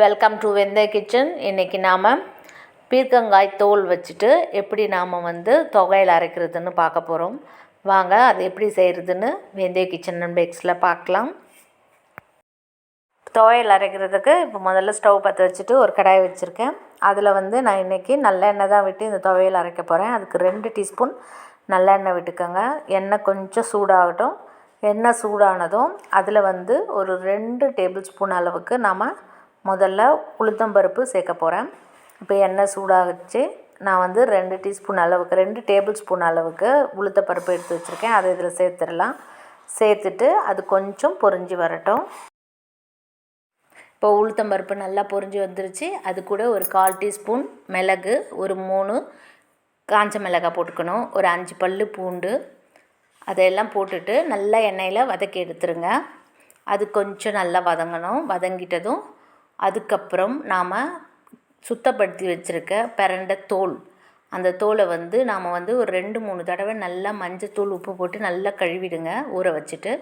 Welcome to வெந்தய kitchen இன்றைக்கி நாம் பீர்க்கங்காய் தோல் வச்சுட்டு எப்படி நாம் வந்து தொகையில் அரைக்கிறதுன்னு பார்க்க போகிறோம் வாங்க அது எப்படி செய்கிறதுன்னு வெந்தய கிச்சன் பேக்ஸில் பார்க்கலாம். துவையல் அரைக்கிறதுக்கு இப்போ முதல்ல ஸ்டவ் பற்ற வச்சுட்டு ஒரு கடாய் வச்சுருக்கேன். அதில் வந்து நான் இன்றைக்கி நல்லெண்ணெய் தான் விட்டு இந்த துவையல் அரைக்க போகிறேன் அதுக்கு ரெண்டு டீஸ்பூன் நல்லெண்ணெய் விட்டுக்கோங்க. எண்ணெய் கொஞ்சம் சூடாகட்டும். எண்ணெய் சூடானதும் அதில் வந்து ஒரு ரெண்டு டேபிள் ஸ்பூன் அளவுக்கு நாம் முதல்ல உளுத்தம்பருப்பு சேர்க்க போகிறேன் இப்போ எண்ணெய் சூடாகிச்சு நான் வந்து ரெண்டு டீஸ்பூன் அளவுக்கு ரெண்டு டேபிள் ஸ்பூன் அளவுக்கு உளுத்தப்பருப்பு எடுத்து வச்சுருக்கேன். அதை இதில் சேர்த்துடலாம். சேர்த்துட்டு அது கொஞ்சம் பொரிஞ்சு வரட்டும். இப்போ உளுத்தம்பருப்பு நல்லா பொரிஞ்சு வந்துருச்சு. அது கூட ஒரு கால் டீஸ்பூன் மிளகு ஒரு மூணு காஞ்ச மிளகாய் போட்டுக்கணும். ஒரு அஞ்சு பல் பூண்டு. அதையெல்லாம் போட்டுட்டு நல்லா எண்ணெயில் வதக்கி எடுத்துருங்க. அது கொஞ்சம் நல்லா வதங்கணும். வதங்கிட்டதும் அதுக்கப்புறம் நாம் சுத்தப்படுத்தி வச்சுருக்க பிரண்ட தோல். அந்த தோலை வந்து நாம் வந்து ஒரு ரெண்டு மூணு தடவை நல்லா மஞ்சத்தூள் உப்பு போட்டு நல்லா கழுவிடுங்க ஊற வச்சுட்டு.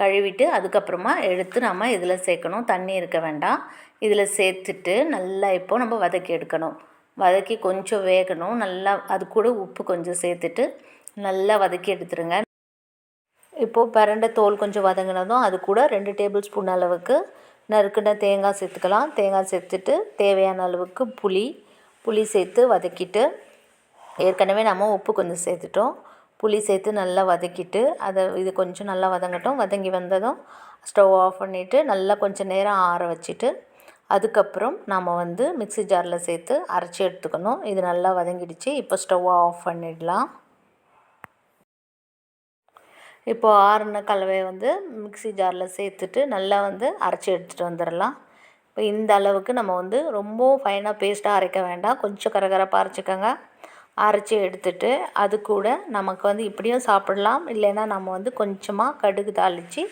கழுவிட்டு அதுக்கப்புறமா எடுத்து நம்ம இதில் சேர்க்கணும். தண்ணி இருக்க வேண்டாம். இதில் சேர்த்துட்டு நல்லா இப்போது நம்ம வதக்கி எடுக்கணும். வதக்கி கொஞ்சம் வேகணும். நல்லா அது கூட உப்பு கொஞ்சம் சேர்த்துட்டு நல்லா வதக்கி எடுத்துருங்க. இப்போது பிரண்டை தோல் கொஞ்சம் வதங்கினதும் அது கூட ரெண்டு டேபிள் ஸ்பூன் அளவுக்கு நறுக்கின தேங்காய் சேர்த்துக்கலாம். தேங்காய் சேர்த்துட்டு தேவையான அளவுக்கு புளி புளி சேர்த்து வதக்கிட்டு ஏற்கனவே நம்ம உப்பு கொஞ்சம் சேர்த்துட்டோம். புளி சேர்த்து நல்லா வதக்கிட்டு அதை இது கொஞ்சம் நல்லா வதங்கட்டும். வதங்கி வந்ததும் ஸ்டவ் ஆஃப் பண்ணிவிட்டு நல்லா கொஞ்சம் நேரம் ஆற வச்சுட்டு அதுக்கப்புறம் நம்ம வந்து மிக்சி ஜாரில் சேர்த்து அரைச்சி எடுத்துக்கணும். இது நல்லா வதங்கிடுச்சு. இப்போ ஸ்டவ் ஆஃப் பண்ணிடலாம். இப்போது ஆறுன கலவையை வந்து மிக்சி ஜாரில் சேர்த்துட்டு நல்லா வந்து அரைச்சி எடுத்துகிட்டு வந்துடலாம் இப்போ இந்த அளவுக்கு நம்ம வந்து ரொம்பவும் ஃபைனாக பேஸ்ட்டாக அரைக்க வேண்டாம். கொஞ்சம் கரகரப்பாக அரைச்சிக்கோங்க. அரைச்சி எடுத்துட்டு அது கூட நமக்கு வந்து இப்படியும் சாப்பிடலாம். இல்லைன்னா நம்ம வந்து கொஞ்சமாக கடுகு தாளித்து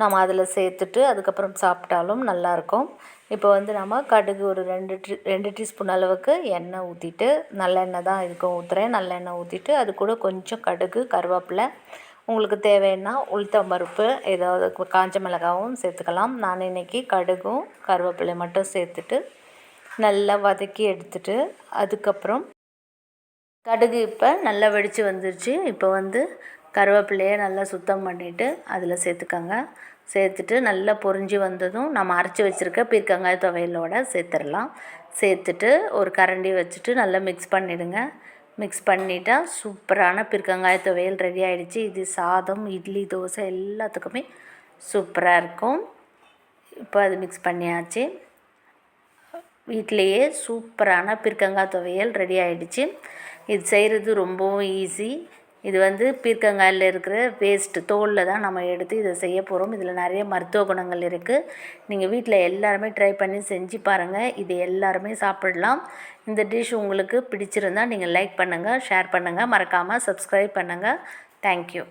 நம்ம அதில் சேர்த்துட்டு அதுக்கப்புறம் சாப்பிட்டாலும் நல்லாயிருக்கும் இப்போ வந்து நம்ம கடுகு ஒரு ரெண்டு டீ ரெண்டு டீஸ்பூன் அளவுக்கு எண்ணெய் ஊற்றிட்டு நல்லெண்ணெய் தான் இதுக்கும் ஊற்றுறேன் நல்லெண்ணெய் ஊற்றிட்டு அது கூட கொஞ்சம் கடுகு கருவேப்பிலை உங்களுக்கு தேவைன்னா உளுத்தம் பருப்பு ஏதாவது காஞ்ச மிளகாவும் சேர்த்துக்கலாம். நான் இன்றைக்கி கடுகும் கருவேப்பிலை மட்டும் சேர்த்துட்டு நல்லா வதக்கி எடுத்துட்டு அதுக்கப்புறம் கடுகு இப்போ நல்லா வெடித்து வந்துருச்சு. இப்போ வந்து கருவேப்பிலையை நல்லா சுத்தம் பண்ணிவிட்டு அதில் சேர்த்துக்கோங்க. சேர்த்துட்டு நல்லா பொரிஞ்சு வந்ததும் நம்ம அரைச்சி வச்சுருக்க பீர்க்கங்காய் துவையலோட சேர்த்துடலாம். சேர்த்துட்டு ஒரு கரண்டி வச்சுட்டு நல்லா மிக்ஸ் பண்ணிவிடுங்க மிக்ஸ் பண்ணிட்டா சூப்பரான பிற்கங்காய துவையல் ரெடி ஆகிடுச்சு இது சாதம் இட்லி தோசை எல்லாத்துக்குமே சூப்பராக இருக்கும். இப்போ அது மிக்ஸ் பண்ணியாச்சு. வீட்டிலையே சூப்பரான பிற்கங்காய் துவையல் ரெடி ஆகிடுச்சு இது செய்கிறது ரொம்பவும் ஈஸி. இது வந்து பீர்க்கங்காயில் இருக்கிற வேஸ்ட்டு தோலில் தான் நம்ம எடுத்து இதை செய்ய போகிறோம் இதில் நிறைய மருத்துவ குணங்கள் இருக்குது நீங்கள் வீட்டில் எல்லாருமே ட்ரை பண்ணி செஞ்சு பாருங்கள் இது எல்லாருமே சாப்பிடலாம். இந்த டிஷ் உங்களுக்கு பிடிச்சிருந்தால் நீங்கள் லைக் பண்ணுங்கள் ஷேர் பண்ணுங்கள் மறக்காமல் சப்ஸ்கிரைப் பண்ணுங்கள் தேங்க்யூ